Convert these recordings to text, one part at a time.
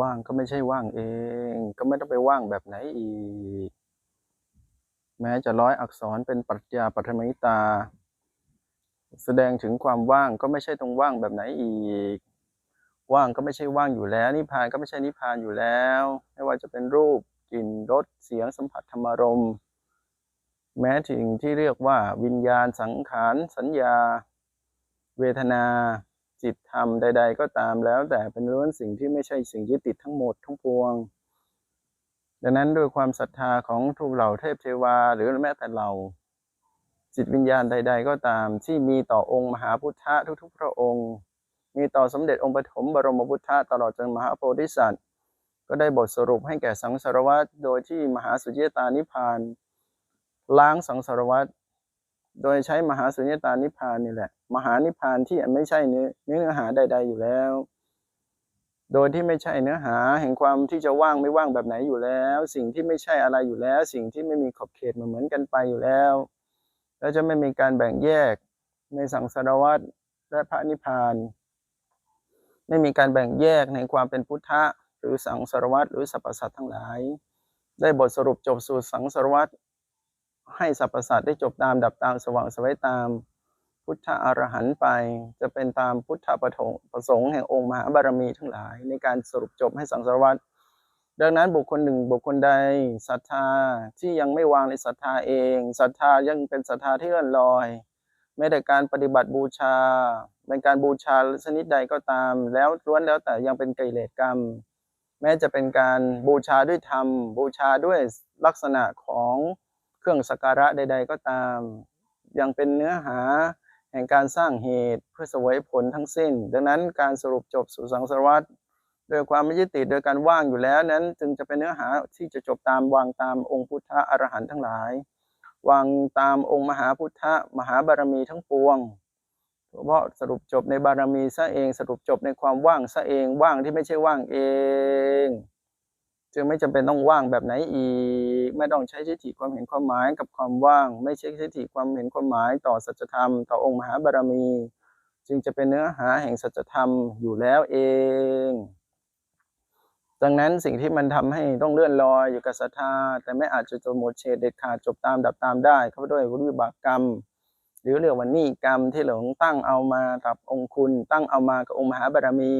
ว่างก็ไม่ใช่ว่างเอง ก็ไม่ต้องไปว่างแบบไหนอีก แม้จะร้อยอักษรเป็นปรัชญาปัทมิตา แสดงถึงความว่างก็ไม่ใช่ตรงว่างแบบไหนอีก ว่างก็ไม่ใช่ว่างอยู่แล้ว นิพพานก็ไม่ใช่นิพพานอยู่แล้ว ไม่ว่าจะเป็นรูปกลิ่นรสเสียงสัมผัสธรรมารมแม้ถึงที่เรียกว่าวิญญาณสังขาร สัญญา เวทนา จิตธรรมใด ๆ ก็ตามแล้ว แต่เป็นล้วนสิ่งที่ไม่ใช่สิ่งยึดติดทั้งหมดทั้งปวง ดังนั้นด้วยความศรัทธาของทุกเหล่าเทพเทวา หรือแม้แต่เราจิตวิญญาณใด ๆ ก็ตามที่มีต่อองค์มหาพุทธะทุก ๆ พระองค์ มีต่อสมเด็จองค์ปฐมบรมพุทธะตลอดจนมหาโพธิสัตว์ ก็ได้บทสรุปให้แก่สังสารวัตรโดยที่มหาสุญญตานิพพานล้างสังสารวัตร โดยใช้มหาสุญญตานิพพานนี่แหละ มหานิพพานที่ไม่ใช่เนื้อเนื้อหาใด ๆ อยู่แล้ว โดยที่ไม่ใช่เนื้อหาแห่งความที่จะว่างไม่ว่างแบบไหนอยู่แล้ว สิ่งที่ไม่ใช่อะไรอยู่แล้ว สิ่งที่ไม่มีขอบเขตเหมือนกันไปอยู่แล้ว แล้วจะไม่มีการแบ่งแยกในสังสารวัตรและพระนิพพาน ไม่มีการแบ่งแยกในความเป็นพุทธะหรือสังสารวัตรหรือสรรพสัตว์ทั้งหลาย ได้บทสรุปจบสู่สังสารวัตร ให้สรรพสัตว์ได้จบตามดับตามสว่างสวัยตาม พุทธอรหันต์ไป จะเป็นตามพุทธประงประสงค์แห่งองค์มหาบารมีทั้งหลาย ในการสรุปจบให้สังสารวัตรดังนั้นบุคคลหนึ่งบุคคลใดศรัทธาที่ยังไม่วางในศรัทธาเองศรัทธายังเป็นศรัทธาที่เลื่อนลอยแม้แต่การปฏิบัติบูชาเป็นการบูชาชนิดใดก็ตาม แล้วล้วนแล้วแต่ยังเป็นกิเลสกรรม แม้จะเป็นการบูชาด้วยธรรม บูชาด้วยลักษณะของ รื่องสักการะใด ๆ ก็ตาม ยังเป็นเนื้อหาแห่งการสร้างเหตุเพื่อเสวยผลทั้งสิ้น ดังนั้นการสรุปจบสู่สังสารวัตรโดยความไม่ยึดติดโดยการว่างอยู่แล้วนั้น จึงจะเป็นเนื้อหาที่จะจบตามวางตามองค์พุทธะอรหันต์ทั้งหลายวางตามองค์มหาพุทธะมหาบารมีทั้งปวงเพราะสรุปจบในบารมีซะเอง สรุปจบในความว่างซะเองว่างที่ไม่ใช่ว่างเอง จึงไม่จำเป็นต้องว่างแบบไหนอีก ไม่ต้องใช้ทิฏฐิความเห็นความหมายกับความว่าง ไม่ใช่ทิฏฐิความเห็นความหมายต่อสัจธรรม ต่อองค์มหาบารมี จึงจะเป็นเนื้อหาแห่งสัจธรรมอยู่แล้วเอง ดังนั้นสิ่งที่มันทำให้ต้องเลื่อนลอยอยู่กับศรัทธาแต่ไม่อาจจะจบหมดเฉดเด็ดขาดจบตามดับตามได้เขาด้วยวิบากกรรม หรือเรียกว่านิกรรมที่หลวงตั้งเอามากับองค์คุณ ตั้งเอามากับองค์มหาบารมี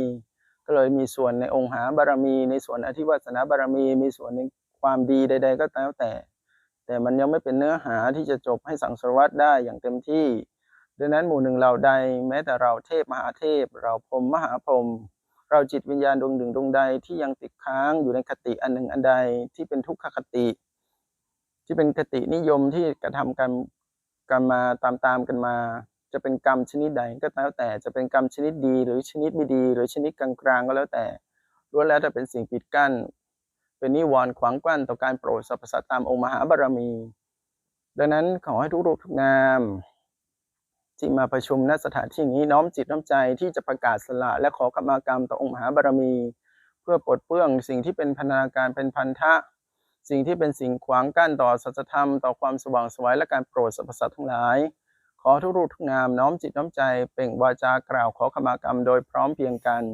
ก็เลยมีส่วนในองค์หาบารมี ในส่วนอธิวัสนาบารมี มีส่วนในความดีใด ๆ ก็แล้วแต่ แต่มันยังไม่เป็นเนื้อหาที่จะจบให้สังสารวัตได้อย่างเต็มที่ ดังนั้นหมู่หนึ่งเราใด แม้แต่เราเทพมหาเทพ เราพรมมหาพรมเราจิตวิญญาณดวงหนึ่งดวงใดที่ยังติดค้างอยู่ในคติอันหนึ่งอันใดที่เป็นทุกขคติ ที่เป็นคตินิยมที่กระทำกันกันมาตามตามๆกันมา จะเป็นกรรมชนิดใดก็แล้วแต่จะเป็นกรรมชนิดดี หรือชนิดไม่ดี หรือชนิดกลางๆก็แล้วแต่ล้วนแล้วแต่เป็นสิ่งปิดกั้น เป็นนิวรณ์ขวางกั้นต่อการโปรดสรรพสัตว์ตามองค์มหาบารมี ดังนั้นขอให้ทุกรูปทุกนามที่มาประชุมณสถานที่นี้น้อมจิตน้อมใจที่จะประกาศสละและขอขมากรรมต่อองค์มหาบารมี เพื่อปลดเปลื้องสิ่งที่เป็นพันธนาการเป็นพันธะ สิ่งที่เป็นสิ่งขวางกั้นต่อสัจธรรมต่อความสว่างไสวยและการโปรดสรรพสัตว์ทั้งหลาย ขอทุกรูปทุกนามน้อมจิตน้อมใจเปล่งวาจากล่าวขอขมากรรมโดยพร้อมเพรียงกัน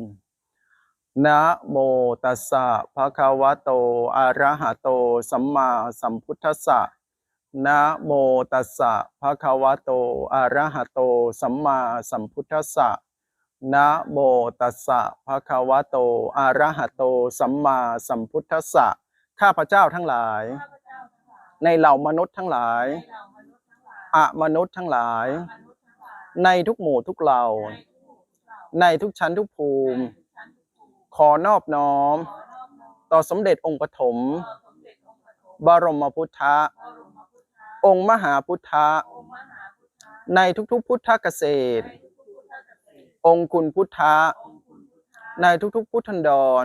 นะโมตัสสะภะคะวะโต อะระหะโต สัมมาสัมพุทธัสสะนะโมตัสสะภะคะวะโต อะระหะโต สัมมาสัมพุทธัสสะนะโมตัสสะภะคะวะโต อะระหะโต สัมมาสัมพุทธัสสะข้าพเจ้าทั้งหลาย ในเหล่ามนุษย์ทั้งหลาย อมนุษย์ทั้งหลาย ในทุกหมู่ทุกเหล่า ในทุกชั้นทุกภูมิ ขอนอบน้อม ต่อสมเด็จองค์ปฐมบรมพุทธะองค์มหาพุทธะในทุกๆพุทธเกษตร องค์คุณพุทธะในทุกๆพุทธันดร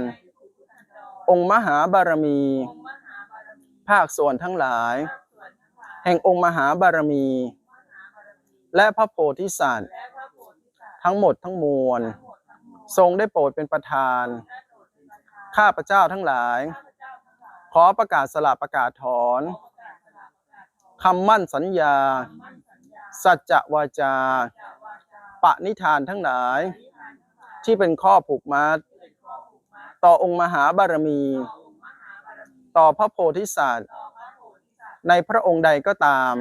องค์มหาบารมี ภาคส่วนทั้งหลาย แห่งองค์มหาบารมี และพระโพธิสัตว์ ทั้งหมดทั้งมวล ทรงได้โปรดเป็นประธาน ข้าพระเจ้าทั้งหลาย ขอประกาศสละประกาศถอนคำมั่นสัญญา สัจจะวาจาปณิธานทั้งหลาย ที่เป็นข้อผูกมัดต่อองค์มหาบารมี ต่อพระโพธิสัตว์ ในพระองค์ใดก็ตาม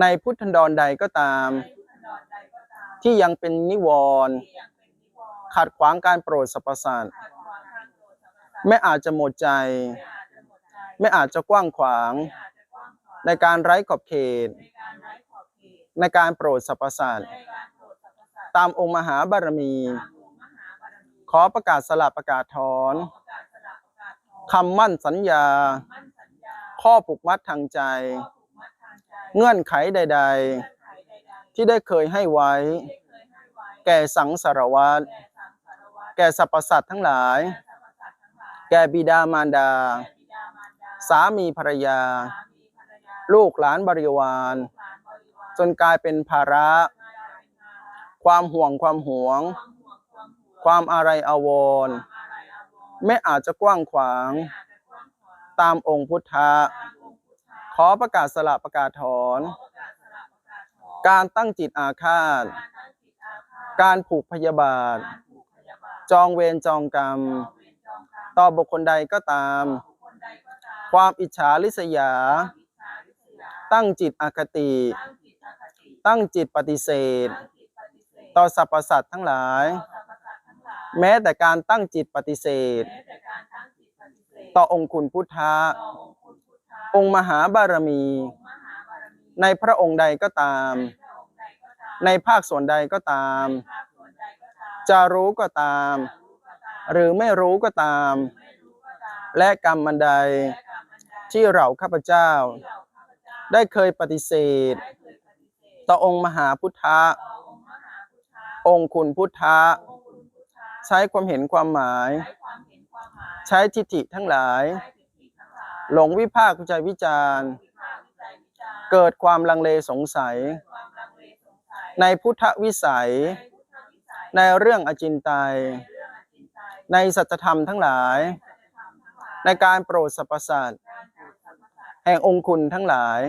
ในพุทธันดรใดก็ตาม ที่ยังเป็นนิวรณ์ขัดขวางการโปรดสรรพสัตว์ไม่อาจจะหมดใจ ไม่อาจจะกว้างขวาง ในการไร้ขอบเขต ในการโปรดสรรพสัตว์ตามองค์มหาบารมี ขอประกาศสลับประกาศถอนคำมั่นสัญญา ข้อผูกมัดทางใจ เงื่อนไขใด ๆ ที่ได้เคยให้ไว้ แก่สังสารวัตรแก่สรรพสัตว์ทั้งหลาย แก่บิดามารดา สามีภรรยา ลูกหลานบริวาร จนกลายเป็นภาระ ความห่วงความหวง ความอะไรอาวรณ์ไม่อาจจะกว้างขวาง ตามองค์พุทธะ ขอประกาศสละประกาศถอน การตั้งจิตอาฆาต การผูกพยาบาท จองเวรจองกรรม ต่อบุคคลใดก็ตาม ความอิจฉาริษยา ตั้งจิตอคติ ตั้งจิตปฏิเสธ ต่อสรรพสัตว์ทั้งหลาย แม้แต่การตั้งจิตปฏิเสธ ต่อองค์คุณพุทธะองค์มหาบารมี ในพระองค์ใดก็ตาม ในภาคส่วนใดก็ตาม จะรู้ก็ตาม หรือไม่รู้ก็ตาม และกรรมมันใดที่เราข้าพเจ้า ได้เคยปฏิเสธ ต่อองค์มหาพุทธะองค์คุณพุทธะใช้ความเห็นความหมาย ใช้ทิฏฐิทั้งหลาย หลงวิพากษ์วิจัยวิจารณ์ เกิดความลังเลสงสัย ในพุทธวิสัย ในเรื่องอจินไตย ในสัจธรรมทั้งหลาย ในการโปรดสรรพสัตว์แห่งองค์คุณทั้งหลาย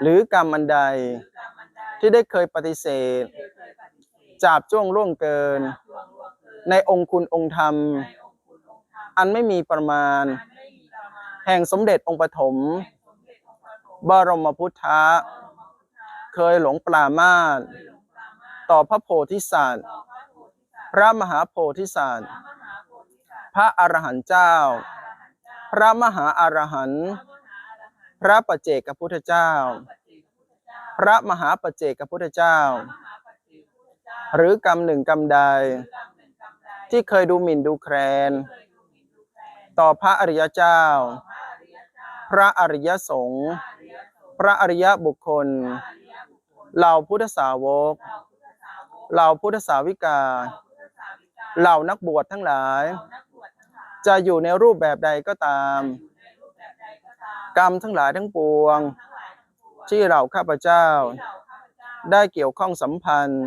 หรือกรรมอันใดที่ได้เคยปฏิเสธ จาบจ้วงล่วงเกิน ในองค์คุณองค์ธรรม อันไม่มีประมาณ แห่งสมเด็จองค์ปฐมบรมพุทธะเคยหลงปรามาสต่อพระโพธิสัตว์ พระมหาโพธิสัตว์ พระอรหันต์เจ้า พระมหาอรหันต์พระปัจเจกพุทธเจ้า พระมหาปัจเจกพุทธเจ้า หรือกรรมหนึ่งกรรมใด ที่เคยดูหมิ่นดูแคลน ต่อพระอริยเจ้า พระอริยสงฆ์พระอริยบุคคล เหล่าพุทธสาวก เหล่าพุทธสาวิกา เหล่านักบวชทั้งหลาย จะอยู่ในรูปแบบใดก็ตาม กรรมทั้งหลายทั้งปวง ที่เราข้าพเจ้า ได้เกี่ยวข้องสัมพันธ์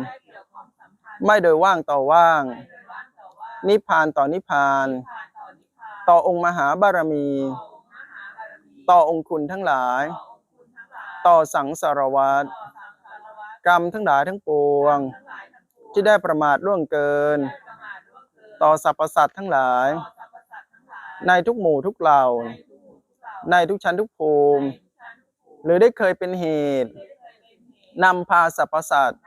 ไม่โดยว่างต่อว่าง นิพพานต่อนิพพาน ต่อองค์มหาบารมี ต่อองค์คุณทั้งหลาย ต่อสังสารวัตรกรรมทั้งหลายทั้งปวง ที่ได้ประมาทล่วงเกิน ต่อสรรพสัตว์ทั้งหลาย ในทุกหมู่ทุกเหล่า ในทุกชั้นทุกภูมิ หรือได้เคยเป็นเหตุนำพาสรรพสัตว์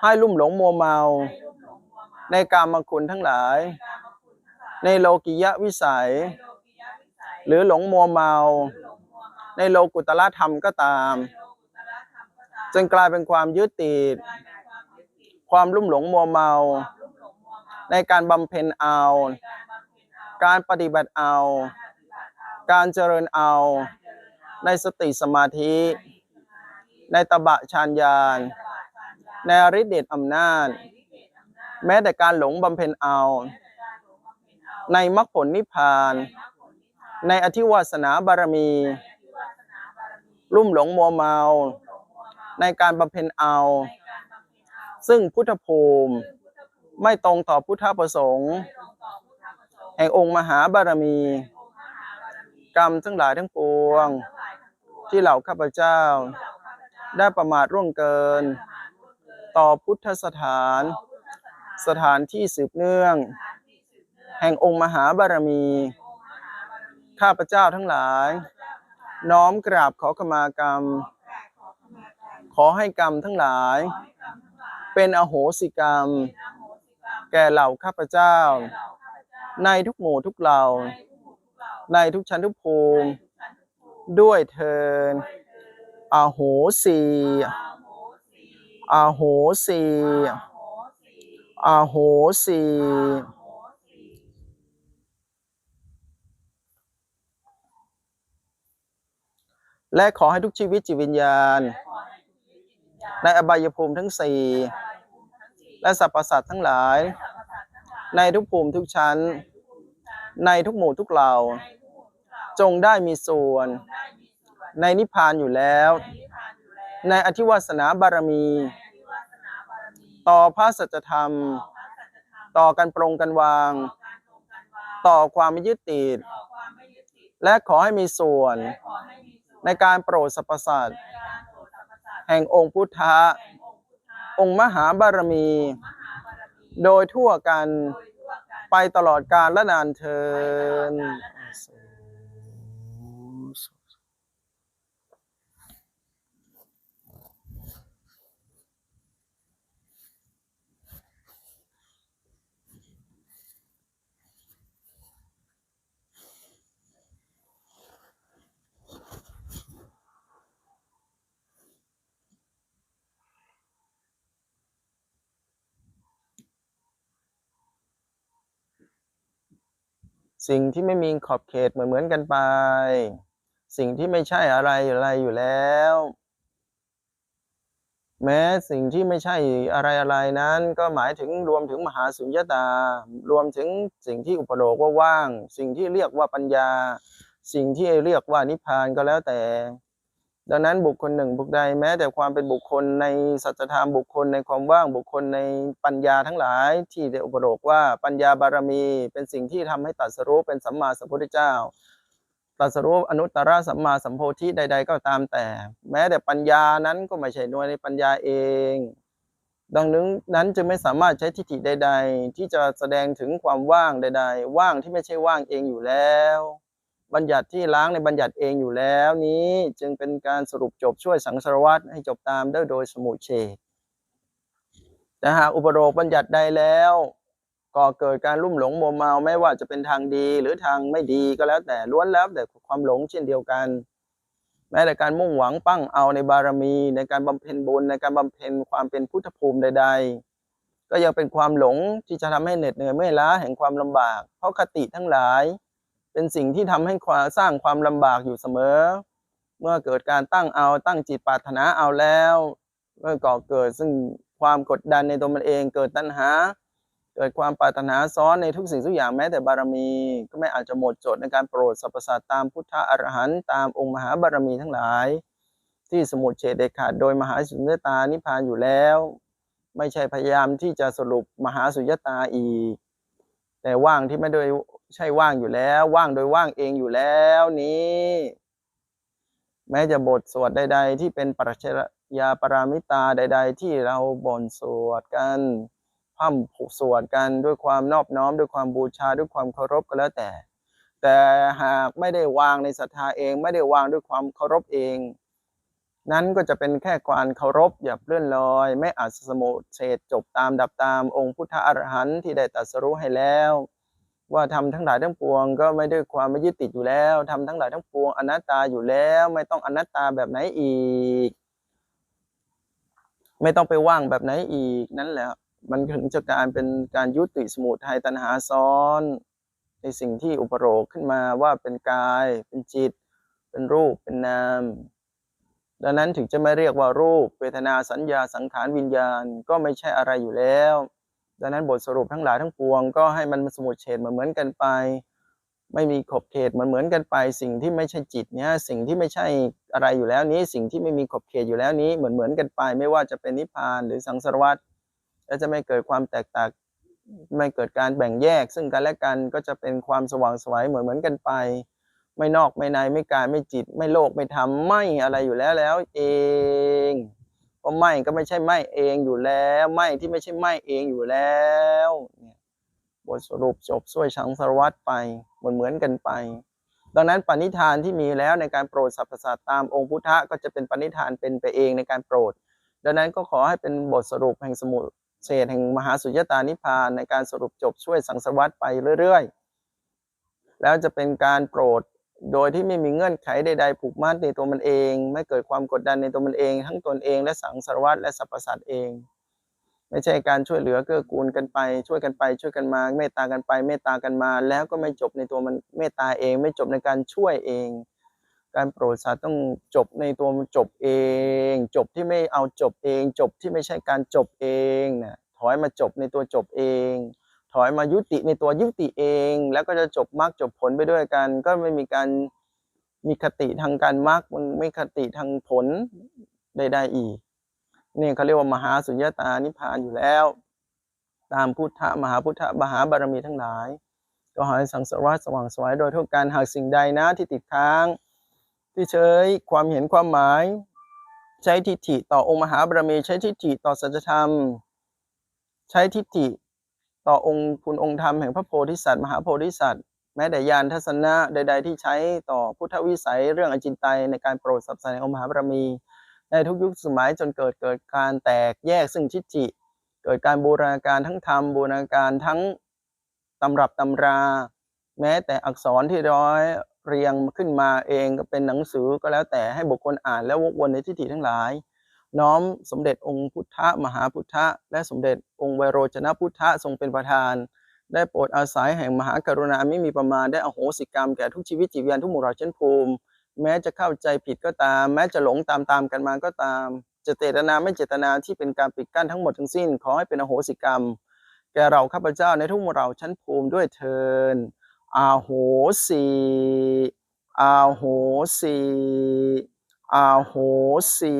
ให้ลุ่มหลงมัวเมา ในกามคุณทั้งหลาย ในโลกิยะวิสัย หรือหลงมัวเมา ในโลกุตละธรรมก็ตาม จนกลายเป็นความยึดติด ความลุ่มหลงมัวเมา ในการบำเพ็ญเอา การปฏิบัติเอา การเจริญเอา ในสติสมาธิ ในตบะฌานญาณ ในอริเดชอำนาจ แม้แต่การหลงบำเพ็ญเอา ในมรรคผลนิพพาน ในอธิวาสนาบารมีลุ่มหลงมัวเมา ในการบำเพ็ญเอา ซึ่งพุทธภูมิไม่ตรงต่อพุทธประสงค์ แห่งองค์มหาบารมี กรรมทั้งหลายทั้งปวง ที่เหล่าข้าพเจ้า ได้ประมาทร่วงเกิน ต่อพุทธสถาน สถานที่สืบเนื่อง ห่งองค์มหาบารมี ข้าพเจ้าทั้งหลาย น้อมกราบขอขมากรรม ขอให้กรรมทั้งหลาย เป็นอโหสิกรรม แก่เหล่าข้าพเจ้า ในทุกหมู่ทุกเหล่า ในทุกชั้นทุกภูมิ ด้วยเทินอโหสีอโหสีอโหสี และขอให้ทุกชีวิตจิตวิญญาณ ในอบายภูมิทั้งสี่และสรรพสัตว์ทั้งหลาย ในทุกภูมิทุกชั้น ในทุกหมู่ทุกเหล่า จงได้มีส่วน ในนิพพานอยู่แล้ว ในอธิวาสนาบารมี ต่อพระสัจธรรม ต่อการปรงกันวาง ต่อความไม่ยึดติด และขอให้มีส่วน ในการโปรดสรรพสัตว์แห่งองค์พุทธะองค์มหาบารมี โดยทั่วกันไปตลอดกาลและนานเทิน สิ่งที่ไม่มีขอบเขตเหมือนเหมือนกันไป สิ่งที่ไม่ใช่อะไรอะไรอยู่แล้ว แม้สิ่งที่ไม่ใช่อะไรอะไรนั้น ก็หมายถึงรวมถึงมหาสุญญตา รวมถึงสิ่งที่อุปโลกว่าว่าง สิ่งที่เรียกว่าปัญญา สิ่งที่เรียกว่านิพพานก็แล้วแต่ ดังนั้นบุคคลหนึ่งบุคใดแม้ แต่ความเป็นบุคคลในสัจธรรมบุคคลในความว่างบุคคลในปัญญาทั้งหลาย ที่ได้อุปโลกว่าปัญญาบารมีเป็นสิ่งที่ทำให้ตรัสรู้เป็นสัมมาสัมพุทธเจ้าตรัสรู้อนุตตรสัมมาสัมโพธิใด ๆ ก็ตามแต่ แม้แต่ปัญญานั้นก็ไม่ใช่หน่วยในปัญญาเอง ดังนั้นนั้นจึงไม่สามารถใช้ทิฏฐิใด ๆ ที่จะแสดงถึงความว่างใด ๆ ว่างที่ไม่ใช่ว่างเองอยู่แล้ว บัญญัติที่ล้างในบัญญัติเองอยู่แล้วนี้จึงเป็นการสรุปจบช่วยสังสารวัตรให้จบตามได้โดยสมุเฉดแต่หากอุปโลกบัญญัติใดแล้วก่อเกิดการลุ่มหลงมัวเมาไม่ว่าจะเป็นทางดีหรือทางไม่ดีก็แล้วแต่ล้วนแล้วแต่ความหลงเช่นเดียวกัน แม้แต่การมุ่งหวังปั้งเอาในบารมี ในการบำเพ็ญบุญในการบำเพ็ญความเป็นพุทธภูมิใด ๆ ก็ยังเป็นความหลงที่จะทำให้เหน็ดเหนื่อยเมื่อยล้าแห่งความลำบาก เพราะคติทั้งหลาย เป็นสิ่งที่ทำให้ความสร้างความลำบากอยู่เสมอ เมื่อเกิดการตั้งเอาตั้งจิตปรารถนาเอาแล้วเมื่อก่อเกิดซึ่งความกดดันในตัวมันเอง เกิดตัณหา เกิดความปรารถนาซ้อนในทุกสิ่งทุกอย่างแม้แต่บารมี ก็ไม่อาจจะหมดจดในการโปรดสรรพสัตว์ตามพุทธะอรหันต์ตามองค์มหาบารมีทั้งหลาย ที่สมุดเฉดเด็ดขาดโดยมหาสุญญตานิพานอยู่แล้ว ไม่ใช่พยายามที่จะสรุปมหาสุญญตาอีก แต่ว่างที่ไม่โดย ใช่ว่างอยู่แล้ว ว่างโดยว่างเองอยู่แล้วนี้ แม้จะบทสวดใด ๆ ที่เป็นปรัชญาปรามิตาใด ๆ ที่เราบ่นสวดกันพร่ำผูกสวดกันด้วยความนอบน้อม ด้วยความบูชาด้วยความเคารพก็แล้วแต่ แต่หากไม่ได้วางในศรัทธาเอง ไม่ได้วางด้วยความเคารพเอง นั้นก็จะเป็นแค่ความเคารพอย่าเลื่อนลอย ไม่อาจสมุเฉดจบตามดับตามองค์พุทธอรหันต์ที่ได้ตรัสรู้ให้แล้ว ว่าทำทั้งหลายทั้งปวง ก็ไม่ได้ความไม่ยึดติดอยู่แล้วทำทั้งหลายทั้งปวงอนัตตาอยู่แล้ว ไม่ต้องอนัตตาแบบไหนอีก ไม่ต้องไปว่างแบบไหนอีกนั่นแหละมันถึงจะการเป็นการยุติสมุทัยตัณหาซ้อน ในสิ่งที่อุปโลกขึ้นมาว่าเป็นกาย เป็นจิต เป็นรูปเป็นนาม ดังนั้นถึงจะไม่เรียกว่ารูปเวทนาสัญญาสังขารวิญญาณก็ไม่ใช่อะไรอยู่แล้ว ดังนั้นบทสรุปทั้งหลายทั้งปวงก็ให้มันสมุดเฉดเหมือนเหมือนกันไป ไม่มีขอบเขตเหมือนเหมือนกันไป สิ่งที่ไม่ใช่จิตเนี่ยสิ่งที่ไม่ใช่อะไรอยู่แล้วนี้ สิ่งที่ไม่มีขอบเขตอยู่แล้วนี้เหมือนเหมือนกันไป ไม่ว่าจะเป็นนิพพานหรือสังสารวัฏและจะไม่เกิดความแตกต่างไม่เกิดการแบ่งแยก ซึ่งกันและกันก็จะเป็นความสว่างไสวยเหมือนเหมือนกันไป ไม่นอกไม่ในไม่กายไม่จิต ไม่โลกไม่ธรรมไม่อะไรอยู่แล้วแล้วเอง เพราะไม่ก็ไม่ใช่ไม่เองอยู่แล้ว ไม่ที่ไม่ใช่ไม่เองอยู่แล้วเนี่ยบทสรุปจบช่วยชังสารวัตรไปเหมือนเหมือนกันไป ดังนั้นปณิธานที่มีแล้วในการโปรดสรรพสัตว์ตามองค์พุทธะก็จะเป็นปณิธานเป็นไปเองในการโปรด ดังนั้นก็ขอให้เป็นบทสรุปแห่งสมุเศษแห่งมหาสุญญตานิพพานในการสรุปจบช่วยสังสารวัตรไปเรื่อย ๆ แล้วจะเป็นการโปรด โดยที่ไม่มีเงื่อนไขใดๆผูกมัดในตัวมันเอง ไม่เกิดความกดดันในตัวมันเอง ทั้งตนเองและสังสารวัตและสรรพสัตว์เอง ไม่ใช่การช่วยเหลือเกื้อกูลกันไป ช่วยกันไปช่วยกันมา เมตตากันไป เมตตากันมา แล้วก็ไม่จบในตัวมันเมตตาเอง ไม่จบในการช่วยเอง การโปรดสัตว์ต้องจบในตัวมันจบเอง จบที่ไม่เอาจบเอง จบที่ไม่ใช่การจบเองนะถอยมาจบในตัวจบเอง ถอยมายุติในตัวยุติเอง แล้วก็จะจบมรรคจบผลไปด้วยกัน ก็ไม่มีการมีคติทางการมรรคมันไม่คติทางผลใดๆอีกนี่เขาเรียกว่ามหาสุญญตานิพานอยู่แล้ว ตามพุทธะมหาพุทธะมหาบารมีทั้งหลาย ก็ขอให้สังสารวัฏสว่างสวยโดยทุกการหากสิ่งใดนะที่ติดค้าง ที่เฉยความเห็นความหมาย ใช้ทิฏฐิต่อองค์มหาบารมีใช้ทิฏฐิต่อสัจธรรม ใช้ทิฏฐิ ต่อองค์คุณองค์ธรรมแห่งพระโพธิสัตว์มหาโพธิสัตว์ แม้แต่ยานทัศนะใด ๆ ที่ใช้ต่อพุทธวิสัยเรื่องอจินไตยในการโปรดสรรพสัตว์แห่งองค์มหาบารมี ในทุกยุคสมัยจนเกิดเกิดการแตกแยกซึ่งทิฏฐิเกิดการบูรณาการทั้งธรรมบูรณาการทั้งตำรับตำรา แม้แต่อักษรที่ร้อยเรียงขึ้นมาเองก็เป็นหนังสือก็แล้วแต่ให้บุคคลอ่านแล้ววกวนในทิฏฐิทั้งหลาย น้อมสมเด็จองค์พุทธมหาพุทธะและสมเด็จองค์ไวโรจนพุทธะทรงเป็นประธาน ได้โปรดอาศัยแห่งมหากรุณาไม่มีประมาณได้อโหสิกรรมแก่ทุกชีวิตจิตวิญญาณทุกหมู่เหล่าชั้นภูมิ แม้จะเข้าใจผิดก็ตาม แม้จะหลงตามตามกันมาก็ตามจะเจตนาไม่เจตนาที่เป็นการปิดกั้นทั้งหมดทั้งสิ้น ขอให้เป็นอโหสิกรรม แก่เราข้าพเจ้าในทุกหมู่เหล่าชั้นภูมิด้วยเทินอาโหสีอาโหสี อาโหสี